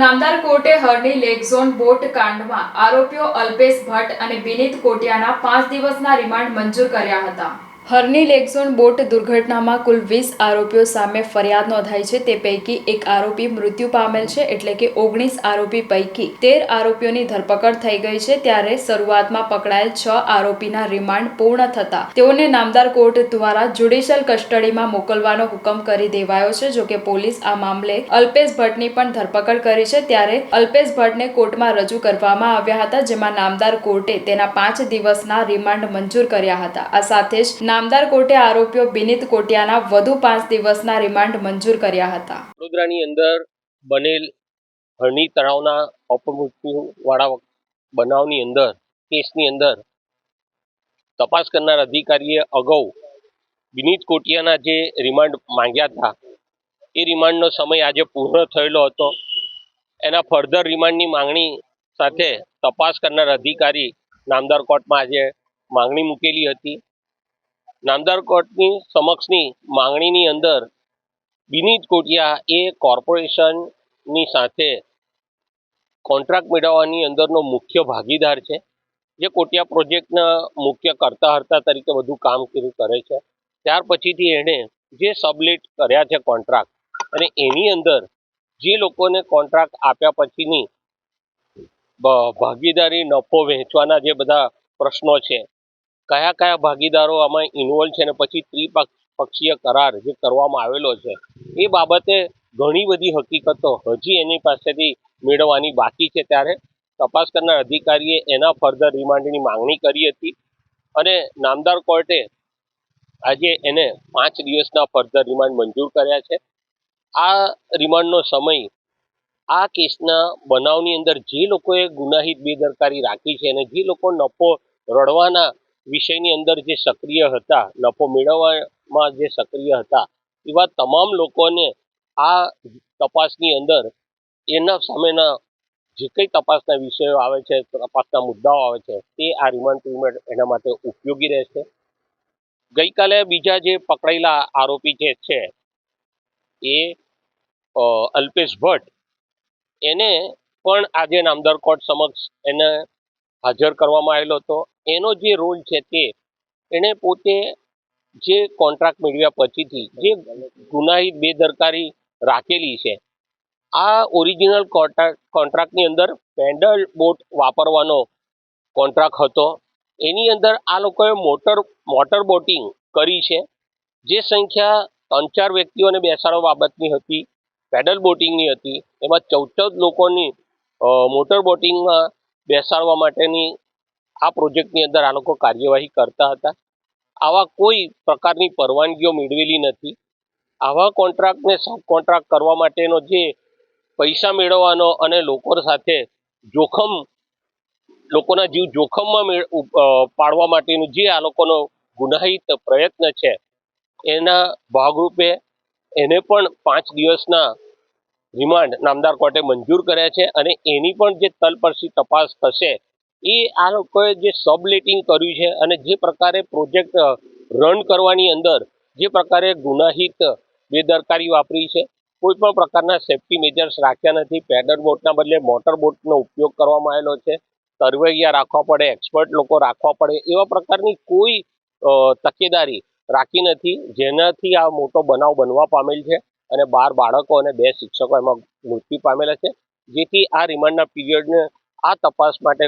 નામદાર કોર્ટે Harni lake zone boat કાંડમાં આરોપીઓ અલ્પેશ ભટ્ટ અને વિનીત કોટિયાના પાંચ દિવસના રિમાન્ડ મંજૂર કર્યા હતા. હરણી લેગઝોન બોટ દુર્ઘટનામાં કુલ વીસ આરોપીઓ સામે ફરિયાદ નોંધાઈ છે. તે પૈકી એક આરોપી મૃત્યુ પામેલ છે એટલે કે ઓગણીસ આરોપી પૈકી તેર આરોપીઓની ધરપકડ થઈ ગઈ છે. ત્યારે શરૂઆતમાં પકડાયેલ છ આરોપીના રિમાન્ડ પૂર્ણ થતા તેઓને નામદાર કોર્ટ દ્વારા જ્યુડિશિયલ કસ્ટડીમાં મોકલવાનો હુકમ કરી દેવાયો છે. જોકે પોલીસ આ મામલે અલ્પેશ ભટ્ટની પણ ધરપકડ કરી છે. ત્યારે અલ્પેશ ભટ્ટને કોર્ટમાં રજૂ કરવામાં આવ્યા હતા, જેમાં નામદાર કોર્ટે તેના પાંચ દિવસના રિમાન્ડ મંજૂર કર્યા હતા. આ સાથે જ નામદાર કોર્ટે આરોપીઓ બિનિત કોટિયાના વધુ પાંચ દિવસના રિમાન્ડ મંજૂર કર્યા હતા. વડોદરાની અંદર બનેલ હરણી તળાવના અપમૃત્યુવાળા બનાવની અંદર, કેસની અંદર તપાસ કરનાર અધિકારીએ અગાઉ વિનીત કોટિયાના જે રિમાન્ડ માંગ્યા હતા, એ રિમાન્ડનો સમય આજે પૂર્ણ થયેલો હતો. એના ફર્ધર રિમાન્ડની માંગણી સાથે તપાસ કરનાર અધિકારી નામદાર કોર્ટમાં આજે માંગણી મૂકેલી હતી. નામદાર કોર્ટની સમક્ષની માંગણીની અંદર વિનીત કોટિયા એ કોર્પોરેશનની સાથે કોન્ટ્રાક્ટ મેળવવાની અંદરનો મુખ્ય ભાગીદાર છે. જે કોટિયા પ્રોજેક્ટના મુખ્ય કરતા હર્તા તરીકે બધું કામ કરે છે. ત્યાર પછીથી એણે જે સબલેટ કર્યા છે કોન્ટ્રાક્ટ અને એની અંદર જે લોકોને કોન્ટ્રાક્ટ આપ્યા પછીની ભાગીદારી નફો વહેંચવાના જે બધા પ્રશ્નો છે કયા કયા ભાગીદારો આમાં ઇન્વોલ્વ છે અને પછી ત્રિપક્ષીય કરાર જે કરવામાં આવેલો છે, એ બાબતે ઘણી બધી હકીકતો હજી એની પાસેથી મેળવવાની બાકી છે. ત્યારે તપાસ કરનાર અધિકારીએ એના ફર્ધર રિમાન્ડની માંગણી કરી હતી અને નામદાર કોર્ટે આજે એને પાંચ દિવસના ફર્ધર રિમાન્ડ મંજૂર કર્યા છે. આ રિમાન્ડનો સમય આ કેસના બનાવની અંદર જે લોકોએ ગુનાહિત બેદરકારી રાખી છે અને જે લોકો નફો રળવાના વિષયની અંદર જે સક્રિય હતા, નફો મેળવવામાં જે સક્રિય હતા, એવા તમામ લોકોને આ તપાસની અંદર એના સામેના જે કંઈ તપાસના વિષયો આવે છે, તપાસના મુદ્દાઓ આવે છે, તે આ રિમાન્ડ પીરિયડ એના માટે ઉપયોગી રહેશે. ગઈકાલે બીજા જે પકડાયેલા આરોપી જે છે, એ અલ્પેશ ભટ્ટ, એને પણ આજે નામદાર કોર્ટ સમક્ષ એને હાજર કરવામાં આવેલો હતો. એનો જે રોલ છે તે એણે પોતે જે કોન્ટ્રાક્ટ મેળવ્યા પછીથી જે ગુનાહિત બેદરકારી રાખેલી છે, આ ઓરિજિનલ કોન્ટ્રાક્ટ કોન્ટ્રાક્ટની અંદર પેડલ બોટ વાપરવાનો કોન્ટ્રાક્ટ હતો. એની અંદર આ લોકોએ મોટર મોટર બોટિંગ કરી છે. જે સંખ્યા ત્રણ ચાર વ્યક્તિઓને બેસાડવા બાબતની હતી પેડલ બોટિંગની હતી. એમાં ચૌદ ચૌદ લોકોની મોટર બોટિંગમાં બેસાડવા માટેની આ પ્રોજેક્ટની અંદર આ લોકો કાર્યવાહી કરતા હતા. આવા કોઈ પ્રકારની પરવાનગીઓ મેળવેલી નથી. આવા કોન્ટ્રાક્ટને સબ કોન્ટ્રાક્ટ કરવા માટેનો જે પૈસા મેળવવાનો અને લોકો સાથે જોખમ, લોકોના જીવ જોખમમાં પાડવા માટેનું જે આ લોકોનો ગુનાહિત પ્રયત્ન છે, એના ભાગરૂપે એને પણ પાંચ દિવસના રિમાન્ડ નામદાર કોર્ટે મંજૂર કર્યા છે અને એની પણ જે તલપરસી તપાસ થશે, એ આ લોકોએ જે સબલેટિંગ કર્યું છે અને જે પ્રકારે પ્રોજેક્ટ રન કરવાની અંદર જે પ્રકારે ગુનાહિત બેદરકારી વાપરી છે, કોઈ પણ પ્રકારના સેફ્ટી મેજર્સ રાખ્યા નથી. પેડલ બોટના બદલે મોટર બોટનો ઉપયોગ કરવામાં આવેલો છે. તરવૈયા રાખવા પડે, એક્સપર્ટ લોકો રાખવા પડે, એવા પ્રકારની કોઈ તકેદારી રાખી નથી, જેનાથી આ મોટો બનાવ બનવા પામેલ છે. અને બાર બાળકો અને બે શિક્ષકો એમાં મૃત્યુ પામેલા છે. જેથી આ રિમાન્ડના પીરિયડને આ તપાસ માટે